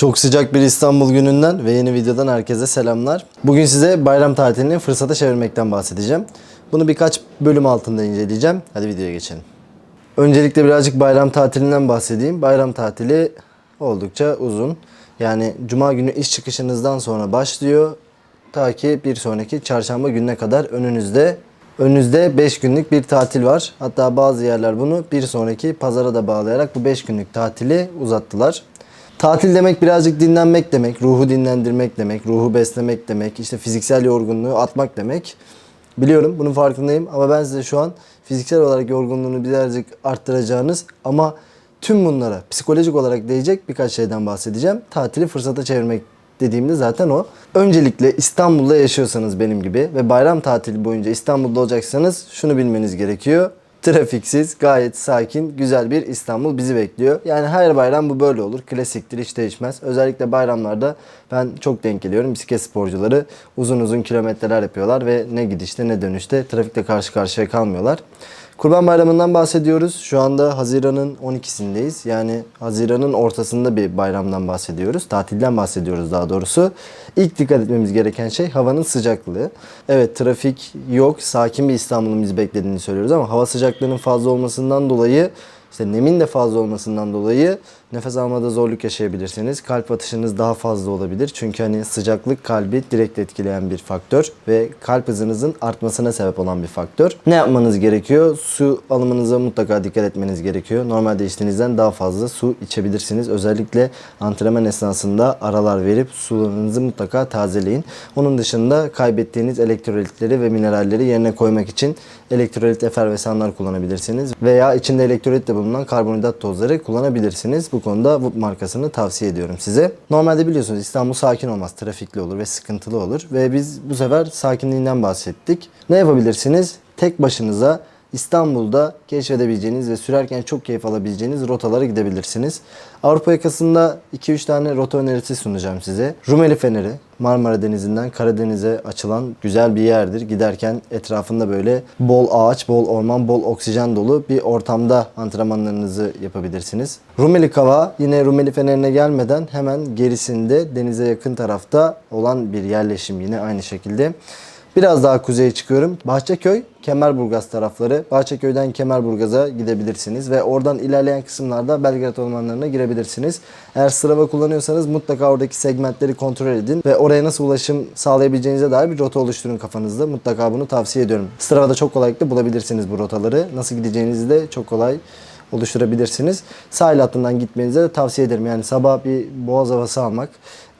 Çok sıcak bir İstanbul gününden ve yeni videodan herkese selamlar. Bugün size bayram tatilini fırsata çevirmekten bahsedeceğim. Bunu birkaç bölüm altında inceleyeceğim. Hadi videoya geçelim. Öncelikle birazcık bayram tatilinden bahsedeyim. Bayram tatili oldukça uzun. Yani cuma günü iş çıkışınızdan sonra başlıyor. Ta ki bir sonraki çarşamba gününe kadar önünüzde önünüzde 5 günlük bir tatil var. Hatta bazı yerler bunu bir sonraki pazara da bağlayarak bu 5 günlük tatili uzattılar. Tatil demek birazcık dinlenmek demek, ruhu dinlendirmek demek, ruhu beslemek demek, işte fiziksel yorgunluğu atmak demek. Biliyorum bunun farkındayım ama ben size şu an fiziksel olarak yorgunluğunu birazcık arttıracağınız ama tüm bunlara psikolojik olarak değecek birkaç şeyden bahsedeceğim. Tatili fırsata çevirmek dediğimde zaten o. Öncelikle İstanbul'da yaşıyorsanız benim gibi ve bayram tatili boyunca İstanbul'da olacaksanız şunu bilmeniz gerekiyor. Trafiksiz, gayet sakin, güzel bir İstanbul bizi bekliyor. Yani her bayram bu böyle olur. Klasiktir, hiç değişmez. Özellikle bayramlarda ben çok denk geliyorum. Bisiklet sporcuları uzun uzun kilometreler yapıyorlar ve ne gidişte ne dönüşte trafikle karşı karşıya kalmıyorlar. Kurban Bayramı'ndan bahsediyoruz. Şu anda Haziran'ın 12'sindeyiz. Yani Haziran'ın ortasında bir bayramdan bahsediyoruz. Tatilden bahsediyoruz daha doğrusu. İlk dikkat etmemiz gereken şey havanın sıcaklığı. Evet trafik yok. Sakin bir İstanbul'un bizi beklediğini söylüyoruz ama hava sıcaklığının fazla olmasından dolayı işte nemin de fazla olmasından dolayı nefes almada zorluk yaşayabilirsiniz. Kalp atışınız daha fazla olabilir. Çünkü hani sıcaklık kalbi direkt etkileyen bir faktör ve kalp hızınızın artmasına sebep olan bir faktör. Ne yapmanız gerekiyor? Su alımınıza mutlaka dikkat etmeniz gerekiyor. Normalde içtiğinizden daha fazla su içebilirsiniz. Özellikle antrenman esnasında aralar verip sularınızı mutlaka tazeleyin. Onun dışında kaybettiğiniz elektrolitleri ve mineralleri yerine koymak için elektrolit efervesanlar kullanabilirsiniz. Veya içinde elektrolit de bulunan karbonhidrat tozları kullanabilirsiniz. Bu konuda Wood markasını tavsiye ediyorum size. Normalde biliyorsunuz İstanbul sakin olmaz, trafikli olur ve sıkıntılı olur. Ve biz bu sefer sakinliğinden bahsettik. Ne yapabilirsiniz? Tek başınıza İstanbul'da keşfedebileceğiniz ve sürerken çok keyif alabileceğiniz rotalara gidebilirsiniz. Avrupa yakasında 2-3 tane rota önerisi sunacağım size. Rumeli Feneri, Marmara Denizi'nden Karadeniz'e açılan güzel bir yerdir. Giderken etrafında böyle bol ağaç, bol orman, bol oksijen dolu bir ortamda antrenmanlarınızı yapabilirsiniz. Rumeli Kava yine Rumeli Feneri'ne gelmeden hemen gerisinde denize yakın tarafta olan bir yerleşim yine aynı şekilde. Biraz daha kuzeye çıkıyorum. Bahçeköy, Kemerburgaz tarafları. Bahçeköy'den Kemerburgaz'a gidebilirsiniz ve oradan ilerleyen kısımlarda Belgrad ormanlarına girebilirsiniz. Eğer Strava kullanıyorsanız mutlaka oradaki segmentleri kontrol edin ve oraya nasıl ulaşım sağlayabileceğinize dair bir rota oluşturun kafanızda. Mutlaka bunu tavsiye ediyorum. Strava'da çok kolaylıkla bulabilirsiniz bu rotaları. Nasıl gideceğinizi de çok kolay oluşturabilirsiniz. Sahil hattından gitmenizi de tavsiye ederim. Yani sabah bir boğaz havası almak,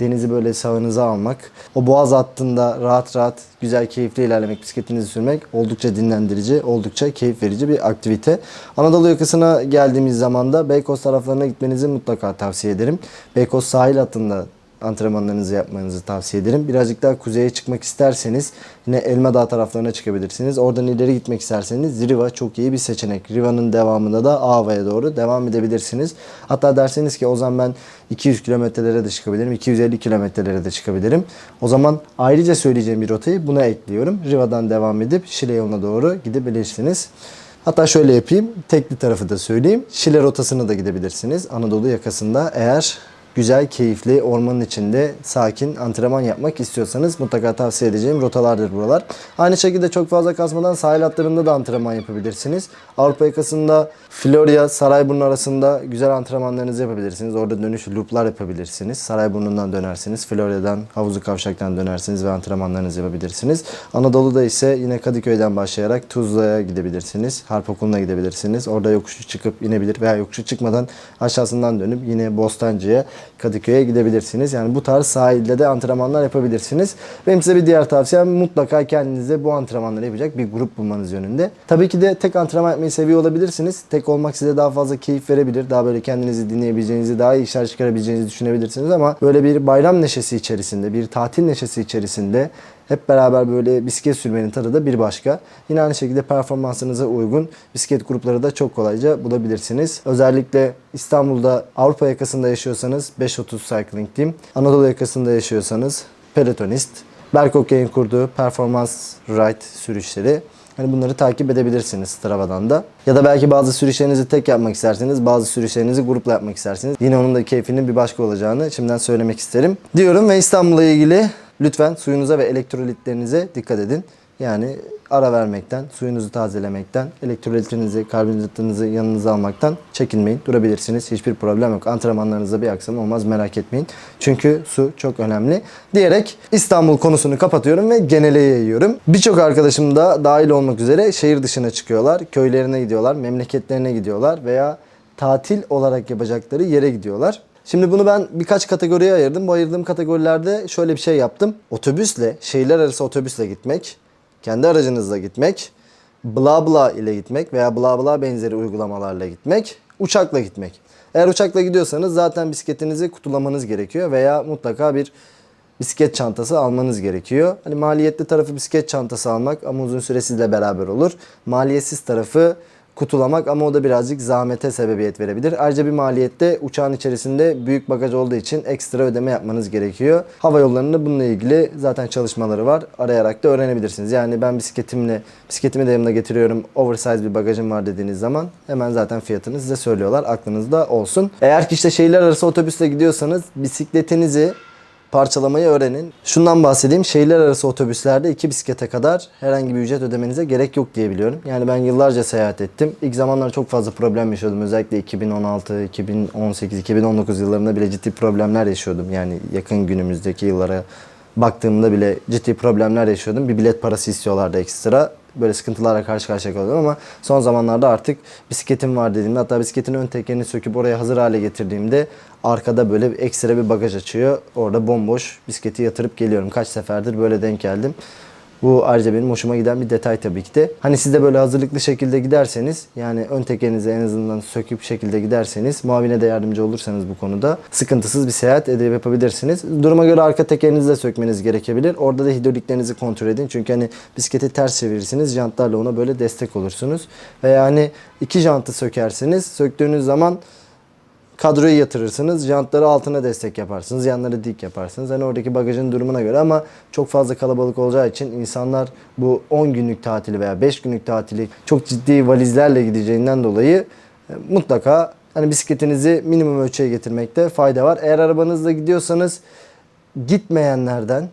denizi böyle sağınıza almak, o boğaz hattında rahat rahat, güzel, keyifli ilerlemek, bisikletinizi sürmek oldukça dinlendirici, oldukça keyif verici bir aktivite. Anadolu yakasına geldiğimiz zaman da Beykoz taraflarına gitmenizi mutlaka tavsiye ederim. Beykoz sahil hattında antrenmanlarınızı yapmanızı tavsiye ederim. Birazcık daha kuzeye çıkmak isterseniz yine Elma Dağı taraflarına çıkabilirsiniz. Oradan ileri gitmek isterseniz Riva çok iyi bir seçenek. Riva'nın devamında da Ava'ya doğru devam edebilirsiniz. Hatta derseniz ki o zaman ben 200 kilometrelere de çıkabilirim, 250 kilometrelere de çıkabilirim. O zaman ayrıca söyleyeceğim bir rotayı buna ekliyorum. Riva'dan devam edip Şile yoluna doğru gidebilirsiniz. Hatta şöyle yapayım. Tekli tarafı da söyleyeyim. Şile rotasını da gidebilirsiniz. Anadolu yakasında eğer güzel, keyifli, ormanın içinde sakin antrenman yapmak istiyorsanız mutlaka tavsiye edeceğim rotalardır buralar. Aynı şekilde çok fazla kasmadan sahil hatlarında da antrenman yapabilirsiniz. Avrupa yakasında Florya, Sarayburnu arasında güzel antrenmanlarınızı yapabilirsiniz. Orada dönüş looplar yapabilirsiniz. Sarayburnu'ndan dönersiniz. Florya'dan, Havuzu Kavşak'tan dönersiniz ve antrenmanlarınızı yapabilirsiniz. Anadolu'da ise yine Kadıköy'den başlayarak Tuzla'ya gidebilirsiniz. Harp Okulu'na gidebilirsiniz. Orada yokuşu çıkıp inebilir veya yokuşu çıkmadan aşağısından dönüp yine Bostancı'ya Kadıköy'e gidebilirsiniz. Yani bu tarz sahilde de antrenmanlar yapabilirsiniz. Benim size bir diğer tavsiyem mutlaka kendinize bu antrenmanları yapacak bir grup bulmanız yönünde. Tabii ki de tek antrenman yapmayı seviyor olabilirsiniz. Tek olmak size daha fazla keyif verebilir. Daha böyle kendinizi dinleyebileceğinizi, daha iyi işler çıkarabileceğinizi düşünebilirsiniz ama böyle bir bayram neşesi içerisinde, bir tatil neşesi içerisinde hep beraber böyle bisiklet sürmenin tadı da bir başka. Yine aynı şekilde performansınıza uygun bisiklet grupları da çok kolayca bulabilirsiniz. Özellikle İstanbul'da Avrupa yakasında yaşıyorsanız 530 Cycling Team, Anadolu yakasında yaşıyorsanız Pelotonist, Berk Okey'in kurduğu performans ride sürüşleri Hani bunları takip edebilirsiniz Strava'dan da. Ya da belki bazı sürüşlerinizi tek yapmak isterseniz, bazı sürüşlerinizi grupla yapmak istersiniz. Yine onun da keyfinin bir başka olacağını şimdiden söylemek isterim. Diyorum ve İstanbul'la ilgili lütfen suyunuza ve elektrolitlerinize dikkat edin. Yani ara vermekten, suyunuzu tazelemekten, elektrolitinizi, karbonhidratınızı yanınıza almaktan çekinmeyin. Durabilirsiniz. Hiçbir problem yok. Antrenmanlarınızda bir aksam olmaz merak etmeyin. Çünkü su çok önemli. Diyerek İstanbul konusunu kapatıyorum ve genele yayıyorum. Birçok arkadaşım da dahil olmak üzere şehir dışına çıkıyorlar. Köylerine gidiyorlar, memleketlerine gidiyorlar veya tatil olarak yapacakları yere gidiyorlar. Şimdi bunu ben birkaç kategoriye ayırdım. Bu ayırdığım kategorilerde şöyle bir şey yaptım. Otobüsle, şehirler arası otobüsle gitmek, kendi aracınızla gitmek, bla bla ile gitmek veya bla bla benzeri uygulamalarla gitmek, uçakla gitmek. Eğer uçakla gidiyorsanız zaten bisikletinizi kutulamanız gerekiyor veya mutlaka bir bisiklet çantası almanız gerekiyor. Hani maliyetli tarafı bisiklet çantası almak ama uzun süre sizle beraber olur. Maliyetsiz tarafı kutulamak ama o da birazcık zahmete sebebiyet verebilir. Ayrıca bir maliyette uçağın içerisinde büyük bagaj olduğu için ekstra ödeme yapmanız gerekiyor. Hava yollarında bununla ilgili zaten çalışmaları var. Arayarak da öğrenebilirsiniz. Yani ben bisikletimle bisikletimi de yanımda getiriyorum. Oversize bir bagajım var dediğiniz zaman hemen zaten fiyatını size söylüyorlar. Aklınızda olsun. Eğer ki işte şehirler arası otobüsle gidiyorsanız bisikletinizi parçalamayı öğrenin. Şundan bahsedeyim. Şehirler arası otobüslerde iki bisiklete kadar herhangi bir ücret ödemenize gerek yok diye biliyorum. Yani ben yıllarca seyahat ettim. İlk zamanlar çok fazla problem yaşıyordum. Özellikle 2016, 2018, 2019 yıllarında bile ciddi problemler yaşıyordum. Yani yakın günümüzdeki yıllara baktığımda bile ciddi problemler yaşıyordum. Bir bilet parası istiyorlardı ekstra. Böyle sıkıntılarla karşı karşıya kalıyordum ama son zamanlarda artık bisikletim var dediğimde hatta bisikletin ön tekerini söküp oraya hazır hale getirdiğimde arkada böyle ekstra bir bagaj açıyor. Orada bomboş bisikleti yatırıp geliyorum. Kaç seferdir böyle denk geldim. Bu ayrıca benim hoşuma giden bir detay tabii ki de. Hani siz de böyle hazırlıklı şekilde giderseniz yani ön tekerinizi en azından söküp şekilde giderseniz muavine de yardımcı olursanız bu konuda sıkıntısız bir seyahat edip yapabilirsiniz. Duruma göre arka tekerinizi de sökmeniz gerekebilir. Orada da hidroliklerinizi kontrol edin. Çünkü hani bisikleti ters çevirirsiniz jantlarla ona böyle destek olursunuz. Veya hani iki jantı sökersiniz. Söktüğünüz zaman kadroyu yatırırsınız. Jantları altına destek yaparsınız. Yanları dik yaparsınız. Hani oradaki bagajın durumuna göre ama çok fazla kalabalık olacağı için insanlar bu 10 günlük tatili veya 5 günlük tatili çok ciddi valizlerle gideceğinden dolayı e, mutlaka hani bisikletinizi minimum ölçüye getirmekte fayda var. Eğer arabanızla gidiyorsanız gitmeyenlerden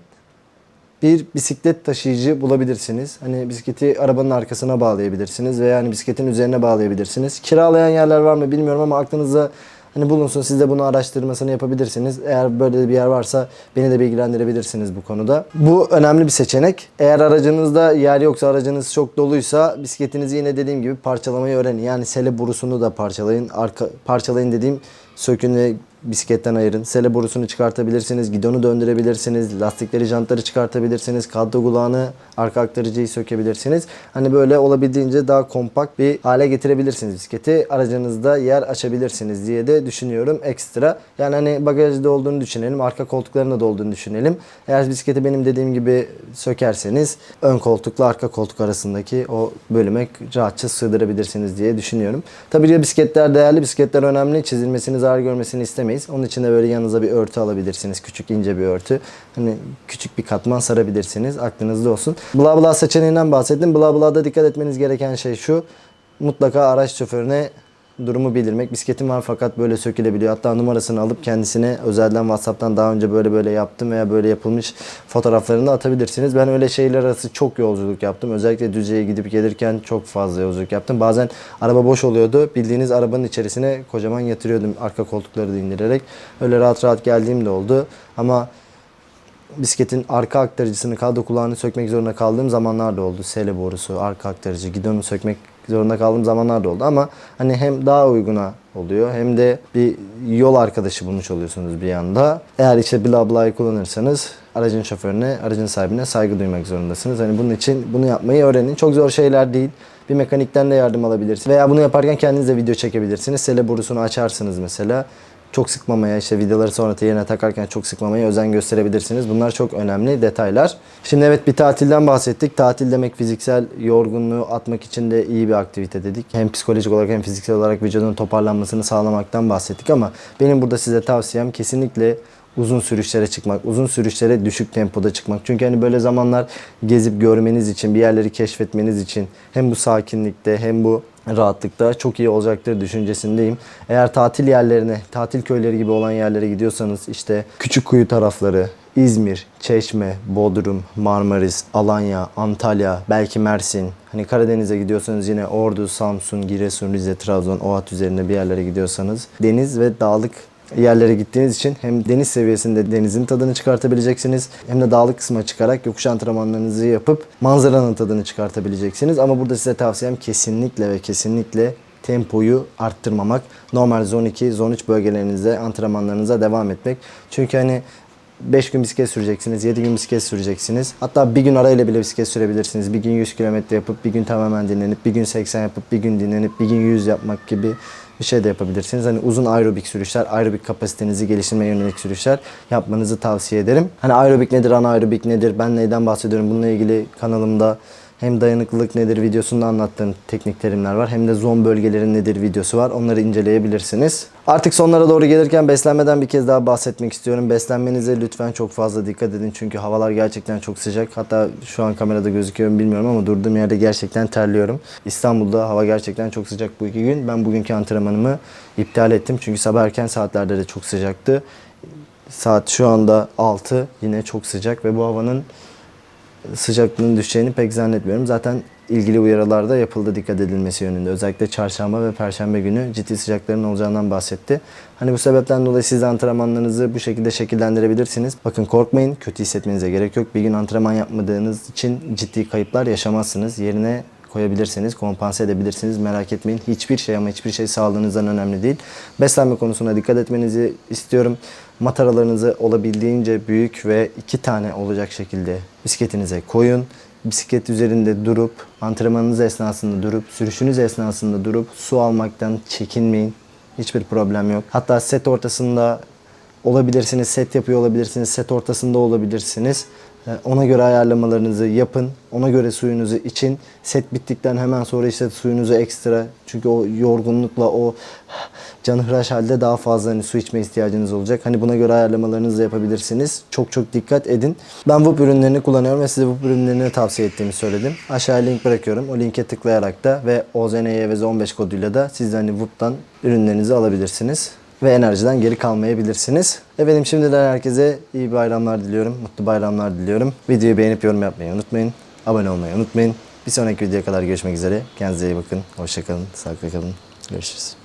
bir bisiklet taşıyıcı bulabilirsiniz. Hani bisikleti arabanın arkasına bağlayabilirsiniz veya hani bisikletin üzerine bağlayabilirsiniz. Kiralayan yerler var mı bilmiyorum ama aklınızda hani bulunsun. Siz de bunu araştırmasını yapabilirsiniz. Eğer böyle bir yer varsa beni de bilgilendirebilirsiniz bu konuda. Bu önemli bir seçenek. Eğer aracınızda yer yoksa aracınız çok doluysa bisikletinizi yine dediğim gibi parçalamayı öğrenin. Yani sele borusunu da parçalayın. Arka, parçalayın dediğim sökün bisikletten ayırın. Sele borusunu çıkartabilirsiniz, gidonu döndürebilirsiniz, lastikleri, jantları çıkartabilirsiniz, kadro kulağını, arka aktarıcıyı sökebilirsiniz. Hani böyle olabildiğince daha kompakt bir hale getirebilirsiniz bisikleti. Aracınızda yer açabilirsiniz diye de düşünüyorum ekstra. Yani hani bagajda olduğunu düşünelim, arka koltuklarında da olduğunu düşünelim. Eğer bisikleti benim dediğim gibi sökerseniz ön koltukla arka koltuk arasındaki o bölüme rahatça sığdırabilirsiniz diye düşünüyorum. Tabii ki bisikletler değerli, bisikletler önemli. Çizilmesini, zarar görmesini istemeyiz. Onun için de böyle yanınıza bir örtü alabilirsiniz. Küçük ince bir örtü. Hani küçük bir katman sarabilirsiniz. Aklınızda olsun. Bla bla seçeneğinden bahsettim. Bla bla'da dikkat etmeniz gereken şey şu. Mutlaka araç şoförüne durumu bildirmek. Bisikletim var fakat böyle sökülebiliyor. Hatta numarasını alıp kendisine özelden WhatsApp'tan daha önce böyle böyle yaptım veya böyle yapılmış fotoğraflarını da atabilirsiniz. Ben öyle şeyler arası çok yolculuk yaptım. Özellikle Düzce'ye gidip gelirken çok fazla yolculuk yaptım. Bazen araba boş oluyordu. Bildiğiniz arabanın içerisine kocaman yatırıyordum arka koltukları da indirerek. Öyle rahat rahat geldiğim de oldu. Ama bisikletin arka aktarıcısını, kadro kulağını sökmek zorunda kaldığım zamanlar da oldu. Sele borusu, arka aktarıcı, gidonu sökmek zorunda kaldığım zamanlar da oldu ama hani hem daha uyguna oluyor hem de bir yol arkadaşı bulmuş oluyorsunuz bir yanda. Eğer işte bla bla'yı kullanırsanız aracın şoförüne, aracın sahibine saygı duymak zorundasınız. Hani bunun için bunu yapmayı öğrenin. Çok zor şeyler değil. Bir mekanikten de yardım alabilirsiniz. Veya bunu yaparken kendiniz de video çekebilirsiniz. Sele borusunu açarsınız mesela çok sıkmamaya işte videoları sonra yerine takarken çok sıkmamaya özen gösterebilirsiniz. Bunlar çok önemli detaylar. Şimdi evet bir tatilden bahsettik. Tatil demek fiziksel yorgunluğu atmak için de iyi bir aktivite dedik. Hem psikolojik olarak hem fiziksel olarak vücudun toparlanmasını sağlamaktan bahsettik ama benim burada size tavsiyem kesinlikle uzun sürüşlere çıkmak, uzun sürüşlere düşük tempoda çıkmak. Çünkü hani böyle zamanlar gezip görmeniz için, bir yerleri keşfetmeniz için hem bu sakinlikte hem bu rahatlıkta çok iyi olacaktır düşüncesindeyim. Eğer tatil yerlerine, tatil köyleri gibi olan yerlere gidiyorsanız işte Küçükkuyu tarafları, İzmir, Çeşme, Bodrum, Marmaris, Alanya, Antalya, belki Mersin. Hani Karadeniz'e gidiyorsanız yine Ordu, Samsun, Giresun, Rize, Trabzon, o hat üzerinde bir yerlere gidiyorsanız deniz ve dağlık yerlere gittiğiniz için hem deniz seviyesinde denizin tadını çıkartabileceksiniz hem de dağlık kısma çıkarak yokuş antrenmanlarınızı yapıp manzaranın tadını çıkartabileceksiniz. Ama burada size tavsiyem kesinlikle ve kesinlikle tempoyu arttırmamak. Normal zone 2, zone 3 bölgelerinizde antrenmanlarınıza devam etmek. Çünkü hani 5 gün bisiklet süreceksiniz, 7 gün bisiklet süreceksiniz. Hatta bir gün arayla bile bisiklet sürebilirsiniz. Bir gün 100 kilometre yapıp bir gün tamamen dinlenip, bir gün 80 yapıp bir gün dinlenip, bir gün 100 yapmak gibi bir şey de yapabilirsiniz. Hani uzun aerobik sürüşler, aerobik kapasitenizi geliştirmeye yönelik sürüşler yapmanızı tavsiye ederim. Hani aerobik nedir, anaerobik nedir, ben neyden bahsediyorum bununla ilgili kanalımda hem dayanıklılık nedir videosunda anlattığım teknik terimler var. Hem de zon bölgelerin nedir videosu var. Onları inceleyebilirsiniz. Artık sonlara doğru gelirken beslenmeden bir kez daha bahsetmek istiyorum. Beslenmenize lütfen çok fazla dikkat edin. Çünkü havalar gerçekten çok sıcak. Hatta şu an kamerada gözüküyor bilmiyorum ama durduğum yerde gerçekten terliyorum. İstanbul'da hava gerçekten çok sıcak bu iki gün. Ben bugünkü antrenmanımı iptal ettim. Çünkü sabah erken saatlerde de çok sıcaktı. Saat şu anda 6 yine çok sıcak ve bu havanın sıcaklığının düşeceğini pek zannetmiyorum. Zaten ilgili uyarılarda yapıldı dikkat edilmesi yönünde. Özellikle çarşamba ve perşembe günü ciddi sıcakların olacağından bahsetti. Hani bu sebepten dolayı siz de antrenmanlarınızı bu şekilde şekillendirebilirsiniz. Bakın korkmayın, kötü hissetmenize gerek yok. Bir gün antrenman yapmadığınız için ciddi kayıplar yaşamazsınız. Yerine koyabilirsiniz, kompanse edebilirsiniz. Merak etmeyin. Hiçbir şey ama hiçbir şey sağlığınızdan önemli değil. Beslenme konusuna dikkat etmenizi istiyorum. Mataralarınızı olabildiğince büyük ve iki tane olacak şekilde bisikletinize koyun. Bisiklet üzerinde durup, antrenmanınız esnasında durup, sürüşünüz esnasında durup su almaktan çekinmeyin. Hiçbir problem yok. Hatta set ortasında olabilirsiniz, set yapıyor olabilirsiniz, set ortasında olabilirsiniz. Ee, Ona göre ayarlamalarınızı yapın. Ona göre suyunuzu için. Set bittikten hemen sonra işte suyunuzu ekstra. Çünkü o yorgunlukla o canhıraş halde daha fazla hani su içme ihtiyacınız olacak. Hani buna göre ayarlamalarınızı yapabilirsiniz. Çok çok dikkat edin. Ben VUP ürünlerini kullanıyorum ve size VUP ürünlerini tavsiye ettiğimi söyledim. Aşağıya link bırakıyorum. O linke tıklayarak da ve OZNYVZ 15 koduyla da siz de hani VUP'tan ürünlerinizi alabilirsiniz ve enerjiden geri kalmayabilirsiniz. Efendim şimdiden herkese iyi bayramlar diliyorum. Mutlu bayramlar diliyorum. Videoyu beğenip yorum yapmayı unutmayın. Abone olmayı unutmayın. Bir sonraki videoya kadar görüşmek üzere. Kendinize iyi bakın. Hoşçakalın. Sağlıkla kalın. Görüşürüz.